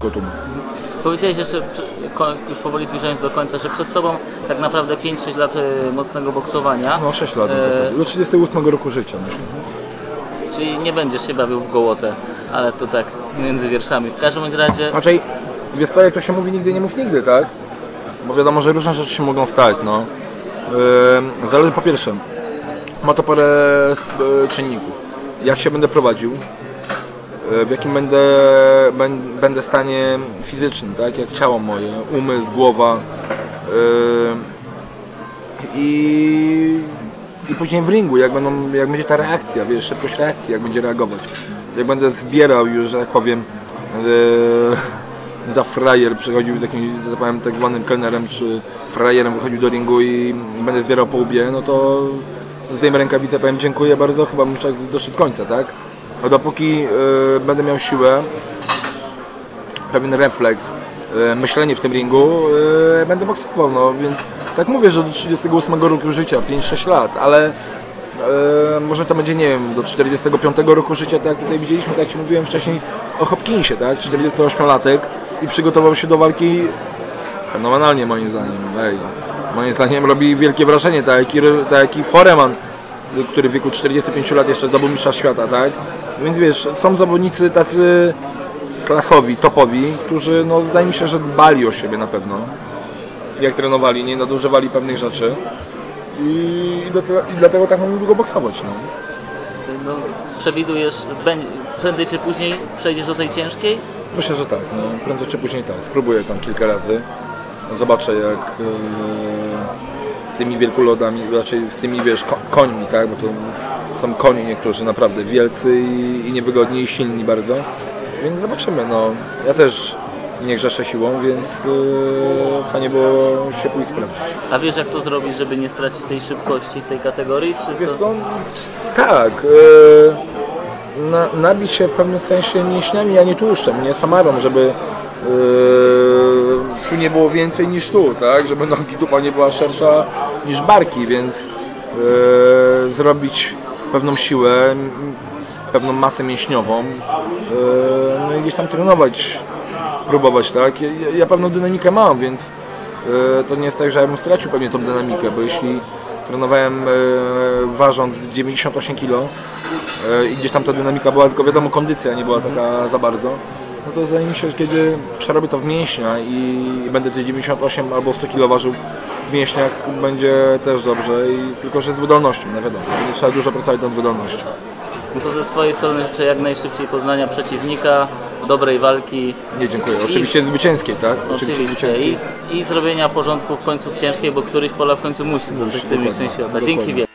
Kotum. Powiedziałeś jeszcze, już powoli zbliżając do końca, że przed Tobą tak naprawdę 5-6 lat e, mocnego boksowania. No 6 lat. E, do 38 roku życia. myślę. Czyli nie będziesz się bawił w gołotę, ale to tak między wierszami. W każdym razie Raczej, wiesz co, jak to się mówi, nigdy nie mów nigdy, tak? Bo wiadomo, że różne rzeczy się mogą stać, no. Zależy po pierwsze, ma to parę sp- czynników. Jak się będę prowadził, w jakim będę, będę stanie fizycznym, tak? Jak ciało moje, umysł, głowa. Yy, i, I później w ringu, jak, będą, jak będzie ta reakcja, wiesz, szybkość reakcji, jak będzie reagować. Jak będę zbierał już, że tak powiem, e, za frajer przychodził z jakimś, że tak tak zwanym kelnerem, czy frajerem wychodził do ringu i będę zbierał po łbie, no to zdejmę rękawicę, powiem dziękuję bardzo, chyba muszę doszedł końca, tak? A dopóki e, będę miał siłę, pewien refleks, e, myślenie w tym ringu, e, będę boksował, no więc tak mówię, że do 38 roku życia, 5-6 lat, ale może to będzie, nie wiem, do 45 roku życia, tak jak tutaj widzieliśmy, tak jak Ci mówiłem wcześniej o Hopkinsie, tak, 48-latek i przygotował się do walki fenomenalnie moim zdaniem, ej, moim zdaniem robi wielkie wrażenie, tak jak, i- tak jak i Foreman, który w wieku 45 lat jeszcze zdobył mistrza świata, tak, więc wiesz, są zawodnicy tacy klasowi, topowi, którzy no wydaje mi się, że dbali o siebie na pewno. Jak trenowali, nie nadużywali pewnych rzeczy. I, dlatego, i dlatego tak mogą długo boksować. No. no, przewidujesz, prędzej czy później przejdziesz do tej ciężkiej? Myślę, że tak. No. Prędzej czy później tak. Spróbuję tam kilka razy. Zobaczę jak e, z tymi wielkulodami, raczej z tymi wiesz, ko- końmi, tak? Bo to są konie niektórzy naprawdę wielcy i, i niewygodni i silni bardzo. Więc zobaczymy. No. Ja też nie grzeszę siłą, więc e, fajnie było się pójść sprawdzić. A wiesz jak to zrobić, żeby nie stracić tej szybkości z tej kategorii? Czy Wiesz to... co, tak. E, na, nabić się w pewnym sensie mięśniami, a nie tłuszczem, nie samarą, żeby e, tu nie było więcej niż tu, tak? Żeby nogi dupa nie była szersza niż barki, więc e, zrobić pewną siłę, pewną masę mięśniową, e, no i gdzieś tam trenować, próbować, tak? Ja, ja- pewną dynamikę mam, więc e, to nie jest tak, że ja bym stracił pewnie tą dynamikę, bo jeśli trenowałem e, ważąc 98 kg i gdzieś tam ta dynamika była, tylko wiadomo kondycja nie była taka za bardzo, no to zdaje mi się, że kiedy przerobię to w mięśnia i będę te 98 albo 100 kg ważył mięśniach, będzie też dobrze, i tylko że z wydolnością, no wiadomo, trzeba dużo pracować nad wydolnością. No to ze swojej strony życzę jak najszybciej poznania przeciwnika, dobrej walki, Nie, dziękuję. Oczywiście zwycięskiej, tak? oczywiście, zwycięskiej. i, i zrobienia porządku w końcu w ciężkiej, bo któryś pola w końcu musi zostać tym mistrzem świata. Dzięki wielkie.